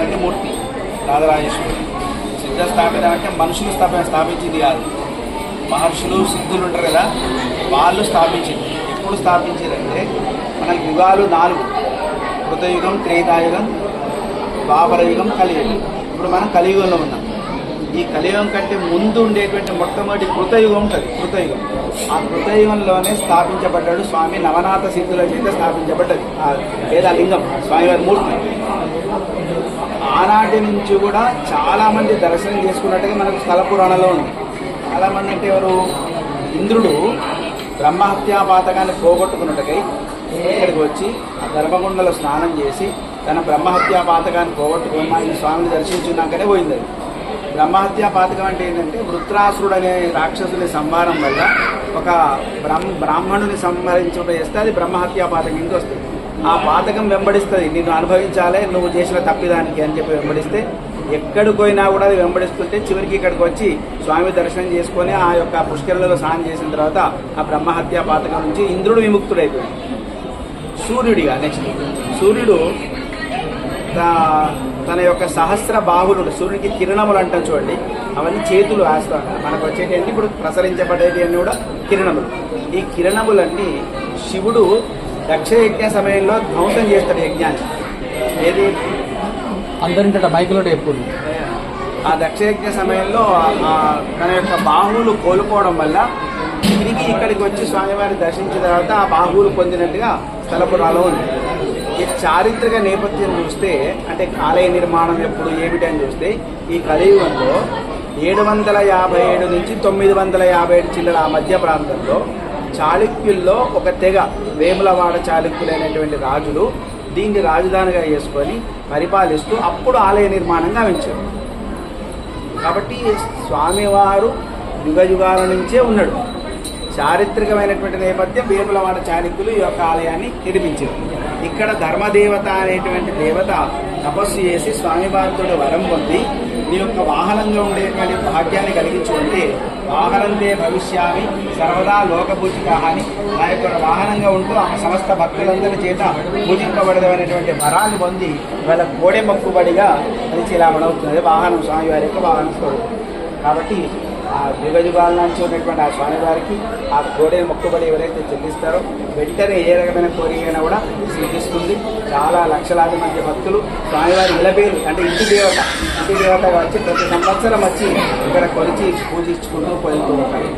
స్థాపించినటువంటి మూర్తి రాజరాజేశ్వరుడు సిద్ధ స్థాపిత అంటే మనుషులు స్థాపన స్థాపించింది కాదు. మహర్షులు సిద్ధులు ఉంటారు కదా వాళ్ళు స్థాపించింది. ఎప్పుడు స్థాపించారంటే మన యుగాలు నాలుగు. కృతయుగం త్రేతాయుగం ద్వాపరయుగం కలియుగం. ఇప్పుడు మనం కలియుగంలో ఉన్నాం. ఈ కలియుగం కంటే ముందు ఉండేటువంటి మొట్టమొదటి కృతయుగం ఉంటుంది. కృతయుగం. ఆ కృతయుగంలోనే స్థాపించబడ్డాడు స్వామి నవనాథ సిద్ధుల చేత స్థాపించబడ్డది. ఆ లింగం స్వామివారి మూర్తి. ఆనాటి నుంచి కూడా చాలా మంది దర్శనం చేసుకున్నట్టుగా మనకు స్థల పురాణంలో ఉంది. చాలా మంది అంటే ఎవరు? ఇంద్రుడు బ్రహ్మహత్యా పాతకాన్ని పోగొట్టుకున్నట్టుకై ఇక్కడికి వచ్చి ఆ గర్భగుండలో స్నానం చేసి తన బ్రహ్మహత్యా పాతకాన్ని పోగొట్టుకుని మా ఈ స్వామిని దర్శించున్నాకనే పోయింది అది. బ్రహ్మహత్యా పాతకం అంటే ఏంటంటే వృత్రాసురుడు అనే రాక్షసుని సంహారం వల్ల ఒక బ్రహ్మ బ్రాహ్మణుని సంహరించడం చేస్తే అది బ్రహ్మహత్యా పాతకం కింద వస్తుంది. ఆ పాతకం వెంబడిస్తుంది. నిన్ను అనుభవించాలే నువ్వు చేసిన తప్పిదానికి అని చెప్పి వెంబడిస్తే ఎక్కడికి పోయినా కూడా అది వెంబడిస్తుంటే చివరికి ఇక్కడికి వచ్చి స్వామి దర్శనం చేసుకొని ఆ యొక్క పుష్కరులలో స్నానం చేసిన తర్వాత ఆ బ్రహ్మహత్య పాతకం నుంచి ఇంద్రుడు విముక్తుడైపోయాడు. సూర్యుడిగా నెక్స్ట్ సూర్యుడు తన యొక్క సహస్ర బాహులుడు సూర్యుడికి కిరణములు అంటాం చూడండి. అవన్నీ చేతులు వేస్తాం మనకు వచ్చేటి ఇప్పుడు ప్రసరించబడేటి అన్నీ కూడా కిరణములు. ఈ కిరణములన్నీ శివుడు దక్ష యజ్ఞ సమయంలో ధ్వంసం చేస్తాడు యజ్ఞాన్ని. ఏది? అందరింట మైకులో ఎప్పుడు ఆ దక్షయజ్ఞ సమయంలో ఆ తన యొక్క బాహువులు కోల్పోవడం వల్ల తిరిగి ఇక్కడికి వచ్చి స్వామివారిని దర్శించిన తర్వాత ఆ బాహువులు పొందినట్టుగా స్థలపురాలో ఉంది ఈ చారిత్రక నేపథ్యం చూస్తే అంటే ఆలయ నిర్మాణం ఎప్పుడు ఏమిటి అని చూస్తే ఈ కలియుగంలో ఏడు వందల యాభై ఏడు నుంచి తొమ్మిది వందల యాభై ఏడు చిల్లర ఆ మధ్య ప్రాంతంలో చాళుక్యుల్లో ఒక తెగ వేములవాడ చాళుక్యులైనటువంటి రాజులు దీన్ని రాజధానిగా చేసుకొని పరిపాలిస్తూ అప్పుడు ఆలయ నిర్మాణం గావించారు కాబట్టి స్వామివారు యుగ యుగాల నుంచే ఉన్నాడు. చారిత్రకమైనటువంటి నేపథ్యం వేములవాడ చాణక్యులు ఈ యొక్క ఆలయాన్ని నిర్మించారు. ఇక్కడ ధర్మదేవత అనేటువంటి దేవత తపస్సు చేసి స్వామివారితో వరం పొంది నీ యొక్క వాహనంగా ఉండేటువంటి భాగ్యాన్ని కలిగించుకుంటే వాహనంతే భవిష్యామి. సర్వదా లోకపూజిక అని ఆ యొక్క వాహనంగా ఉంటూ ఆ సమస్త భక్తులందరి చేత పూజింపబడదనేటువంటి వరాన్ని పొంది వాళ్ళ కోడె మొక్కుబడిగా అది చిలామణవుతుంది వాహనం స్వామివారి యొక్క వాహన స్వరూపం కాబట్టి ఆ యుగయుగాల నుంచి ఉన్నటువంటి ఆ స్వామివారికి ఆ కోడే మొక్కుబడి ఎవరైతే చెల్లిస్తారో వెంటనే ఏ రకమైన కోరికైనా కూడా సిద్ధిస్తుంది చాలా లక్షలాది మంది భక్తులు స్వామివారి ఇలపేరు అంటే ఇంటి దేవత ఇంటి దేవతగా వచ్చి ప్రతి సంవత్సరం వచ్చి ఇక్కడ కొలిచి పూజించుకుంటూ పోతూ ఉంటాయి